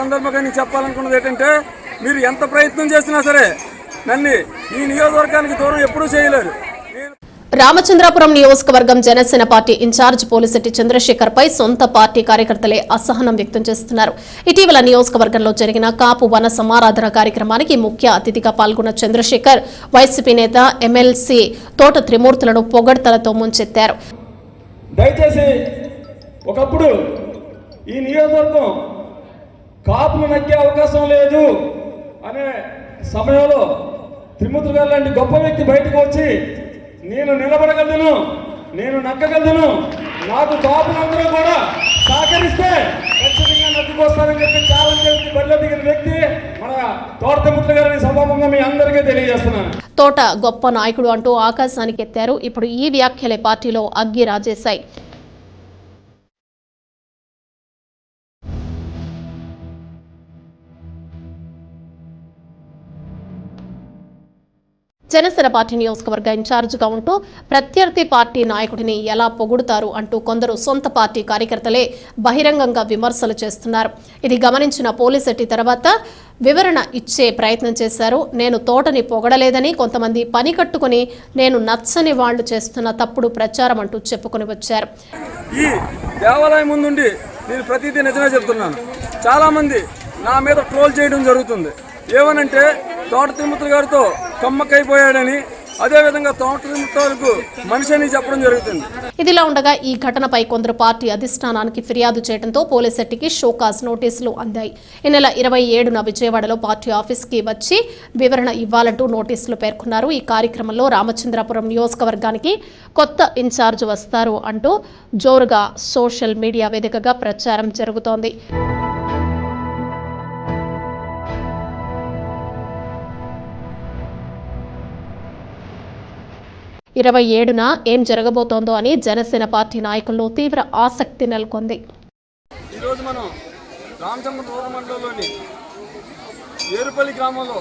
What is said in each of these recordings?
సందర్భంగా నేను చెప్పాలనుకున్నది ఏంటంటే మీరు ఎంత ప్రయత్నం చేసినా సరే నన్ను ఈ నియోజకవర్గానికి దూరం ఎప్పుడూ చేయలేరు. రామచంద్రాపురం నియోజకవర్గం Janasena party in charge Polisetti Chandrasekhar పై సొంత పార్టీ కార్యకర్తలే అసహనం వ్యక్తం చేస్తున్నారు. ఇటీవల నియోజకవర్గంలో జరిగిన కాపు వన సమారాధన కార్యక్రమానికి ముఖ్య అతిథిగా పాల్గొన్న చంద్రశేఖర్ వైసీపీ నేత ఎమ్మెల్సీ తోట త్రిమూర్తులను పొగడ్తలతో ముంచెత్తారు. దయచేసి ఒకప్పుడు ఈ నియోజకవర్గం కాపులు నక్కే అవకాశం లేదు అనే సమయంలో త్రిమూర్తి గారు లాంటి గొప్ప వ్యక్తి బయటకు వచ్చి నేను నిలబడగలను నేను నక్కగలను నాకు కాపులందరూ కూడా సహకరిస్తే ఖచ్చితంగా నట్టుకొస్తానని చెప్పి ఛాలెంజ్ చేసి బరిలో దిగిన వ్యక్తి మన తోట త్రిమూర్తి గారిని సమూహంగా మీ అందరికీ తెలియజేస్తున్నాను. తోట గొప్ప నాయకుడు అంటూ ఆకాశానికి ఎత్తారు. ఇప్పుడు ఈ వ్యాఖ్యలే పార్టీలో అగ్గి రాజేశాయి. జనసేన పార్టీ నియోజకవర్గ ఇన్ఛార్జిగా ఉంటూ ప్రత్యర్థి పార్టీ నాయకుడిని ఎలా పొగుడుతారు అంటూ కొందరు సొంత పార్టీ కార్యకర్తలే బహిరంగంగా విమర్శలు చేస్తున్నారు. ఇది గమనించిన పోలీసెట్టి తర్వాత వివరణ ఇచ్చే ప్రయత్నం చేశారు. నేను తోటని పొగడలేదని కొంతమంది పని కట్టుకుని నేను నచ్చని వాళ్ళు చేస్తున్న తప్పుడు ప్రచారం అంటూ చెప్పుకొని వచ్చారు. ఈ దేవాలయం ముందుండి నేను ప్రతిదీ నిజమే చెప్తున్నాను. చాలామంది నా మీద ట్రోల్ చేయడం జరుగుతుంది. ఏమనంటే తోట తిరుమతులు గారితో కమ్మకైపోయాడని అదేవిధంగా మనిషి అని చెప్పడం జరుగుతుంది. ఇదిలా ఉండగా ఈ ఘటనపై కొందరు పార్టీ అధిష్టానానికి ఫిర్యాదు చేయడంతో పోలీసెట్టికి షోకాజ్ నోటీసులు అందాయి. ఈ నెల ఇరవై ఏడున విజయవాడలో పార్టీ ఆఫీస్కి వచ్చి వివరణ ఇవ్వాలంటూ నోటీసులు పేర్కొన్నారు. ఈ కార్యక్రమంలో రామచంద్రాపురం నియోజకవర్గానికి కొత్త ఇన్ఛార్జ్ వస్తారు అంటూ జోరుగా సోషల్ మీడియా వేదికగా ప్రచారం జరుగుతోంది. ఇరవై ఏడున ఏం జరగబోతోందో అని జనసేన పార్టీ నాయకుల్లో తీవ్ర ఆసక్తి నెలకొంది. ఈరోజు మనం రామచంద్ర మండలంలోని ఏరుపల్లి గ్రామంలో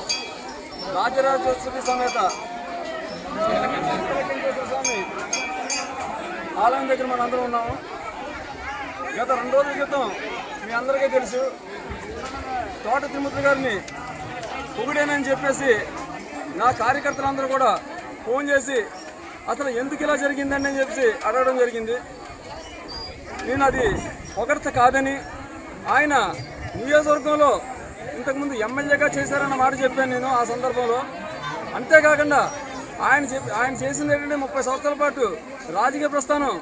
రాజరాజేశ్వరి సమేత స్వామి ఆలయం దగ్గర మనం అందరం ఉన్నాము. గత రెండు రోజుల క్రితం మీ అందరికీ తెలుసు తోట తిరుమతి గారిని పొగిడేనని చెప్పేసి నా కార్యకర్తలందరూ కూడా ఫోన్ చేసి అసలు ఎందుకు ఇలా జరిగిందని అని చెప్పి అడగడం జరిగింది. నేను అది ఒకరిత కాదని ఆయన నియోజకవర్గంలో ఇంతకుముందు ఎమ్మెల్యేగా చేశారన్న మాట చెప్పాను నేను ఆ సందర్భంలో. అంతేకాకుండా ఆయన చెప్పి ఆయన చేసింది ఏంటంటే ముప్పై సంవత్సరాల పాటు రాజకీయ ప్రస్థానం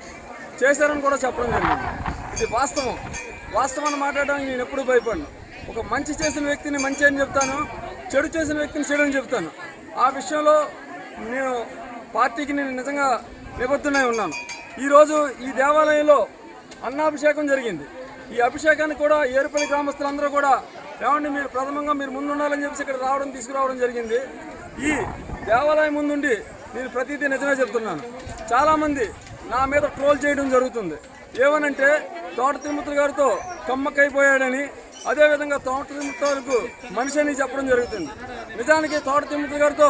చేశారని కూడా చెప్పడం జరిగింది. ఇది వాస్తవం. వాస్తవాన్ని మాట్లాడడానికి నేను ఎప్పుడూ భయపడను. ఒక మంచి చేసిన వ్యక్తిని మంచి అని చెప్తాను చెడు చేసిన వ్యక్తిని చెడు అని చెప్తాను. ఆ విషయంలో నేను పార్టీకి నేను నిజంగా నిబద్ధునై ఉన్నాను. ఈరోజు ఈ దేవాలయంలో అన్నాభిషేకం జరిగింది. ఈ అభిషేకానికి కూడా ఏరుపల్లి గ్రామస్తులందరూ కూడా ఏమండి మీరు ప్రథమంగా మీరు ముందుండాలని చెప్పేసి చెప్పి ఇక్కడ రావడం తీసుకురావడం జరిగింది. ఈ దేవాలయం ముందుండి నేను ప్రతిదీ నిజమే చెప్తున్నాను. చాలామంది నా మీద ట్రోల్ చేయడం జరుగుతుంది. ఏమనంటే తోట తిరుమతులు గారితో కమ్మక్కైపోయాడని అదేవిధంగా తోట తిరుమతులకు మనిషి అని చెప్పడం జరుగుతుంది. నిజానికి తోట తిరుమతులు గారితో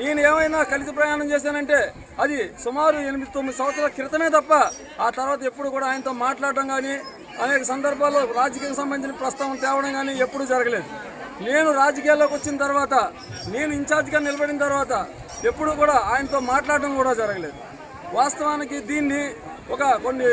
నేను ఏమైనా కలిసి ప్రయాణం చేశానంటే అది సుమారు ఎనిమిది తొమ్మిది సంవత్సరాల క్రితమే తప్ప ఆ తర్వాత ఎప్పుడు కూడా ఆయనతో మాట్లాడడం కానీ అనేక సందర్భాల్లో రాజకీయం సంబంధించిన ప్రస్తావన తేవడం కానీ ఎప్పుడూ జరగలేదు. నేను రాజకీయాల్లోకి వచ్చిన తర్వాత నేను ఇన్ఛార్జ్గా నిలబడిన తర్వాత ఎప్పుడూ కూడా ఆయనతో మాట్లాడడం కూడా జరగలేదు. వాస్తవానికి దీన్ని ఒక కొన్ని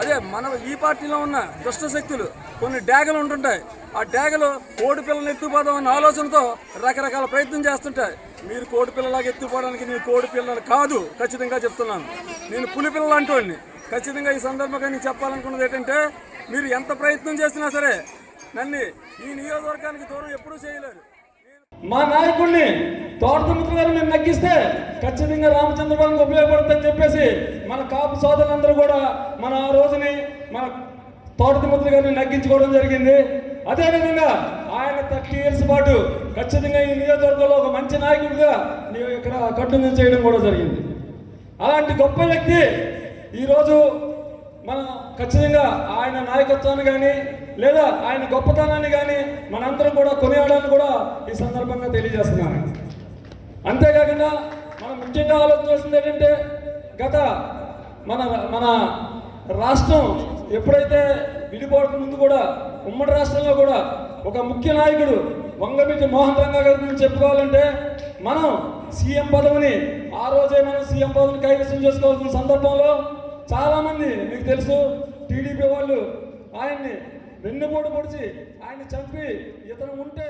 అదే మన ఈ పార్టీలో ఉన్న దుష్ట శక్తులు కొన్ని డ్యాగలు ఉంటుంటాయి. ఆ డ్యాగలు కోడి పిల్లలు ఎత్తుపోదాం అన్న ఆలోచనతో రకరకాల ప్రయత్నం చేస్తుంటాయి. మీరు కోడి పిల్లలాగా ఎత్తిపోవడానికి నేను కోడి పిల్లలు కాదు ఖచ్చితంగా చెప్తున్నాను. నేను పులి పిల్లలు అంటోడిని ఖచ్చితంగా ఈ సందర్భంగా నేను చెప్పాలనుకున్నది ఏంటంటే మీరు ఎంత ప్రయత్నం చేసినా సరే నన్ను ఈ నియోజకవర్గానికి దూరం ఎప్పుడూ చేయలేరు. మా నాయకుడిని తోటమిత్ర గారు మేము నగ్గిస్తే ఖచ్చితంగా రామచంద్రబాబుకి ఉపయోగపడుతుందని చెప్పేసి మన కాపు సోదరులందరూ కూడా మన ఆ రోజుని మన తోటమిత్ర గారిని నగ్గించుకోవడం జరిగింది. అదేవిధంగా ఆయన థర్టీ ఇయర్స్ పాటు ఖచ్చితంగా ఈ నియోజకవర్గంలో ఒక మంచి నాయకుడిగా నీ- ఇక్కడ కట్టుదం చేయడం కూడా జరిగింది. అలాంటి గొప్ప వ్యక్తి ఈరోజు మనం ఖచ్చితంగా ఆయన నాయకత్వాన్ని కానీ లేదా ఆయన గొప్పతనాన్ని కానీ మనందరం కూడా కొనియాడాలని కూడా ఈ సందర్భంగా తెలియజేస్తున్నాను. అంతేకాకుండా మనం ముఖ్యంగా ఆలోచించాల్సింది ఏంటంటే గత మన మన రాష్ట్రం ఎప్పుడైతే విడిపోవడం ముందు కూడా ఉమ్మడి రాష్ట్రంలో కూడా ఒక ముఖ్య నాయకుడు వంగమిటి మోహన్ రంగా గారి గురించి చెప్పుకోవాలంటే మనం సీఎం పదవిని ఆ రోజే మనం సీఎం పదవిని కైవసం చేసుకోవాల్సిన సందర్భంలో చాలామంది మీకు తెలుసు టీడీపీ వాళ్ళు ఆయన్ని వెన్నుపోటు పొడిచి ఆయన్ని చంపి ఇతను ఉంటే